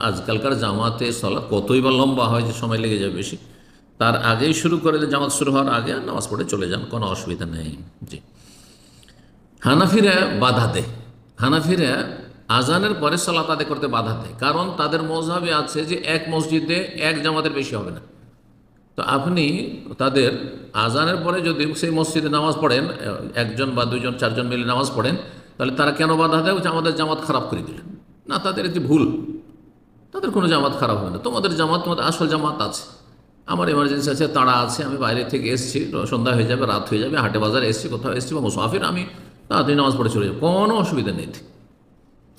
আজকালকার জামাতে সলা কতই বা লম্বা হয় যে সময় লেগে যাবে বেশি, তার আগেই শুরু করে জামাত শুরু হওয়ার আগে নামাজ পড়ে চলে যান, কোনো অসুবিধা নেই। জি। হানাফিরা বাধা দেয়। হানাফিরা আজানের পরে সলাত আদায় করতে বাধা দেয়। কারণ তাদের মজহাবে আছে যে এক মসজিদে এক জামাতের বেশি হবে না। তো আপনি তাদের আজানের পরে যদি সেই মসজিদে নামাজ পড়েন, একজন বা দুজন চারজন মিলে নামাজ পড়েন, তাহলে তারা কেন বাধা দেয়? যে আমাদের জামাত খারাপ করে দিলেন না, তাদের একটি ভুল। তাদের কোনো জামাত খারাপ হবে না। তোমাদের জামাত, তোমাদের আসল জামাত আছে। আমার এমার্জেন্সি আছে তাড়া আছে, আমি বাইরে থেকে এসেছি, সন্ধ্যা হয়ে যাবে, রাত হয়ে যাবে, হাটে বাজারে এসেছি, কোথাও এসেছি, বা মুসাফির, আমি তাড়াতাড়ি নামাজ পড়ে চলে যাব। কোনো অসুবিধা নেই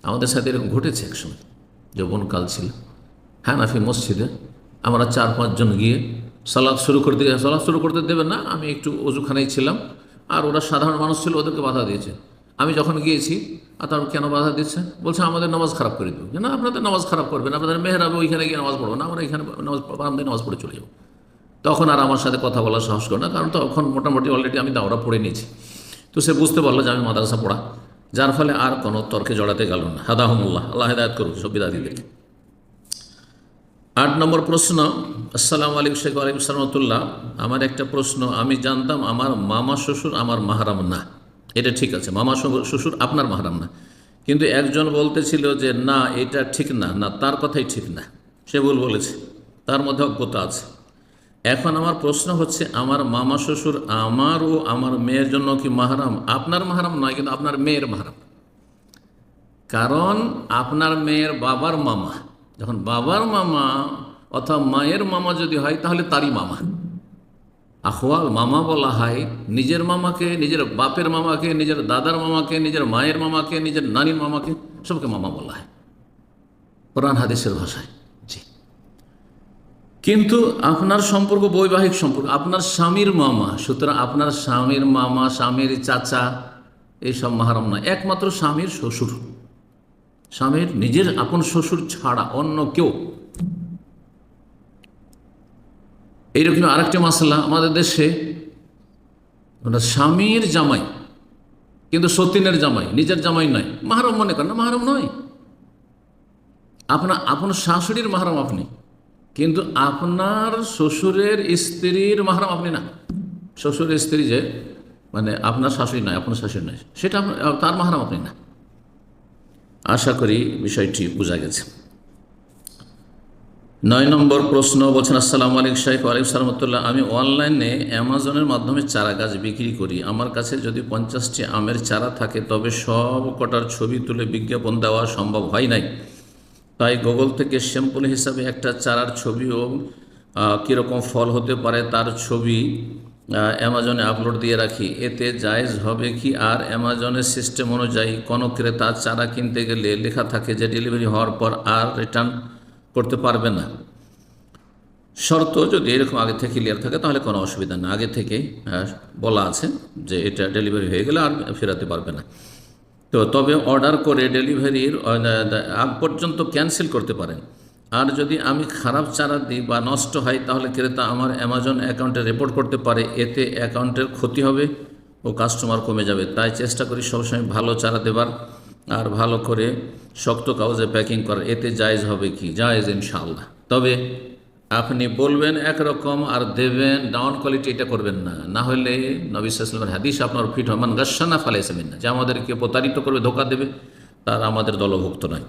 আমাদের সাথে এরকম ঘটেছে একসময়, যৌবনকাল ছিল। হানাফি মসজিদে আমরা চার পাঁচজন গিয়ে সালাদ শুরু করতে সালাদ শুরু করতে দেবেন না, আমি একটু অজুখানায় ছিলাম। আর ওরা সাধারণ মানুষ ছিল, ওদেরকে বাধা দিয়েছে। আমি যখন গিয়েছি, আর তার কেন বাধা দিচ্ছে? বলছে, আমাদের নামাজ খারাপ করে দেবো না, আপনাদের নামাজ খারাপ করবেন, আপনাদের মেহরাবে ওইখানে গিয়ে নামাজ পড়ব না, আমরা এখানে নামাজ আমাদের নামাজ পড়ে চলে যাব। তখন আর আমার সাথে কথা বলার সাহস করে না, কারণ তখন মোটামুটি অলরেডি আমি দাওরা পড়ে নিয়েছি। তো সে বুঝতে পারল যে আমি মাদ্রাসা পড়া। যার ফলে আর কোনো তর্কে জড়াতে গেল না। হাদাহমুল্লাহ, আল্লাহ হেদায়ত করুক, সব বিদাদিদেরকে আট নম্বর প্রশ্ন, আসসালামু আলাইকুম শেখ আলাইকুম সালামতুল্লাহ। আমার একটা প্রশ্ন, আমি জানতাম আমার মামা শ্বশুর, আমার মাহারাম না। এটা ঠিক আছে, মামা শ্বশুর- আপনার মাহারাম না। কিন্তু একজন বলতেছিল যে, না, এটা ঠিক না না, তার কথাই ঠিক না। সে ভুল বলেছে, তার মধ্যে অজ্ঞতা আছে। এখন আমার প্রশ্ন হচ্ছে, আমার মামা শ্বশুর আমার ও আমার মেয়ের জন্য কি মাহারাম? আপনার মাহারাম নয়, কিন্তু আপনার মেয়ের মাহারাম। কারণ আপনার মেয়ের বাবার মামা, যখন বাবার মামা অথবা মায়ের মামা যদি হয়, তাহলে তারই মামা। আখওয়াল মামা বলা হয়, নিজের মামাকে, নিজের বাপের মামাকে, নিজের দাদার মামাকে, নিজের মায়ের মামাকে, নিজের নানির মামাকে, সবকে মামা বলা হয়। কোরআন হাদিসের ভাষায়। জি। কিন্তু আপনার সম্পর্ক বৈবাহিক সম্পর্ক, আপনার স্বামীর মামা, সুতরাং আপনার স্বামীর মামা, স্বামীর চাচা, এইসব মাহারাম নয়। একমাত্র স্বামীর শ্বশুর। স্বামীর নিজের আপন শ্বশুর ছাড়া অন্য কেউ এইরকম আরেকটি মশলা আমাদের দেশে স্বামীর জামাই, কিন্তু সতীনের জামাই, নিজের জামাই নয়, মাহারম মনে করেন না, মাহারম নয়। আপনার আপনার শাশুড়ির মাহারম আপনি, কিন্তু আপনার শ্বশুরের স্ত্রীর মাহারাম আপনি না। শ্বশুরের স্ত্রী যে মানে আপনার শাশুড়ি নয়, আপনার শাশুড়ি নয়, সেটা তার মাহারাম আপনি না। আশা করি বিষয়টি বোঝা গেছে। নয় নম্বর প্রশ্ন বলছেন আসসালামু আলাইকুম শাহিক আলাইকুম সালামতুল্লাহ আমি অনলাইনে অ্যামাজনের মাধ্যমে চারা গাছ বিক্রি করি। আমার কাছে যদি পঞ্চাশটি আমের চারা থাকে তবে সব কটার ছবি তুলে বিজ্ঞাপন দেওয়া সম্ভব হয় নাই। তাই গুগল থেকে স্যাম্পল হিসাবে একটা চারার ছবিও আহ, কীরকম ফল হতে পারে তার ছবি অ্যামাজনে আপলোড দিয়ে রাখি। এতে জায়েজ হবে কি? আর অ্যামাজনের সিস্টেম অনুযায়ী কোনো ক্রেতা চারা কিনতে গেলে লেখা থাকে যে ডেলিভারি হওয়ার পর আর রিটার্ন করতে পারবে না। শর্ত যদি এরকম আগে থেকে ক্লিয়ার থাকে, তাহলে কোনো অসুবিধা না। আগে থেকে বলা আছে যে এটা ডেলিভারি হয়ে গেলে আর ফেরাতে পারবে না। তো তবে অর্ডার করে ডেলিভারির আগ পর্যন্ত ক্যান্সেল করতে পারেন। আর যদি আমি খারাপ চারা দিই বা নষ্ট হয়, তাহলে ক্রেতা আমার অ্যামাজন অ্যাকাউন্টে রিপোর্ট করতে পারে, এতে অ্যাকাউন্টের ক্ষতি হবে ও কাস্টমার কমে যাবে। তাই চেষ্টা করি সবসময় ভালো চারা দেবার। আর ভালো করে শক্ত কাগজে প্যাকিং করা এতে জায়েজ হবে কি? জায়জ ইনশাল্লাহ তবে আপনি বলবেন একরকম আর দেবেন ডাউন কোয়ালিটি এটা করবেন না। না হলে নবী সাল্লামের হাদিস আপনার ফিট হয়। মান গাসানা ফালাইসামিন না যে আমাদেরকে প্রতারিত করবে, ধোকা দেবে, তার আমাদের দলভুক্ত নয়।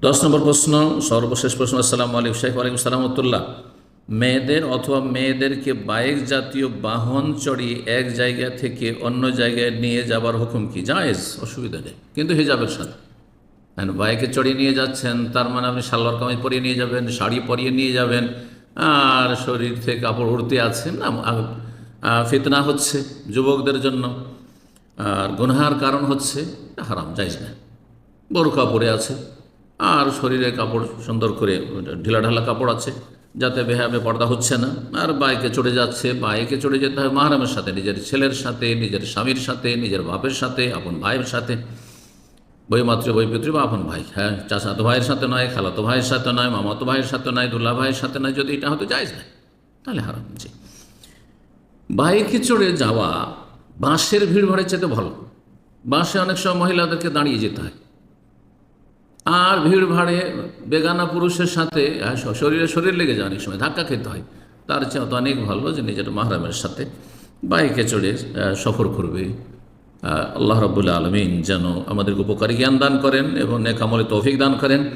দশ নম্বর প্রশ্ন, সর্বশেষ প্রশ্ন, আসসালামু আলাইকুম শেখ ওয়ালাইকুম সালামতুল্লাহ মেয়েদের অথবা মেয়েদেরকে বাইক জাতীয় বাহন চড়িয়ে এক জায়গা থেকে অন্য জায়গায় নিয়ে যাবার হুকুম কি? জায়েজ, অসুবিধা নেই। কিন্তু হিজাবের সাথে। হ্যাঁ বাইকে চড়িয়ে নিয়ে যাচ্ছেন, তার মানে আপনি সালোয়ার কামিজ পরিয়ে নিয়ে যাবেন, শাড়ি পরিয়ে নিয়ে যাবেন, আর শরীর থেকে কাপড় উড়তে আছে, না? ফিতনা হচ্ছে যুবকদের জন্য। আর গুনহার কারণ হচ্ছে হারাম যাইজ না। বড় কাপড়ে আছে, আর শরীরে কাপড় সুন্দর করে ঢিলা ঢালা কাপড় আছে। যাতে বেহাবে পর্দা হচ্ছে না। আর বাইকে চড়ে যাচ্ছে, বাইকে চড়ে যেতে হয় মাহারামের সাথে, নিজের ছেলের সাথে, নিজের স্বামীর সাথে, নিজের বাপের সাথে, আপন ভাইয়ের সাথে। বই মাতৃ বই পিতৃ বা আপন ভাই হ্যাঁ চাচাতো ভাইয়ের সাথে নয়, খালাতো ভাইয়ের সাথে নয়, মামাতো ভাইয়ের সাথে নয় দুল্লা ভাইয়ের সাথে নয়, যদি এটা হতে যায় না তাহলে হারাম জি। বাইকে চড়ে যাওয়া বাঁশের ভিড় ভাড়ের চেয়ে ভালো। বাসে অনেক সময় মহিলাদেরকে দাঁড়িয়ে যেতে হয়। আর ভিড় ভাড়ে বেগানা পুরুষের সাথে আহ, শরীরে শরীর লেগে যায় অনেক সময় ধাক্কা খেতে হয়। তার চেয়ে তো অনেক ভালো যে নিজের মাহরামের সাথে বাইকে চড়ে সফর করবে। আল্লাহ রবুল্লা আলমিন যেন আমাদেরকে উপকারী জ্ঞান দান করেন এবং নেকামলে তৌফিক দান করেন।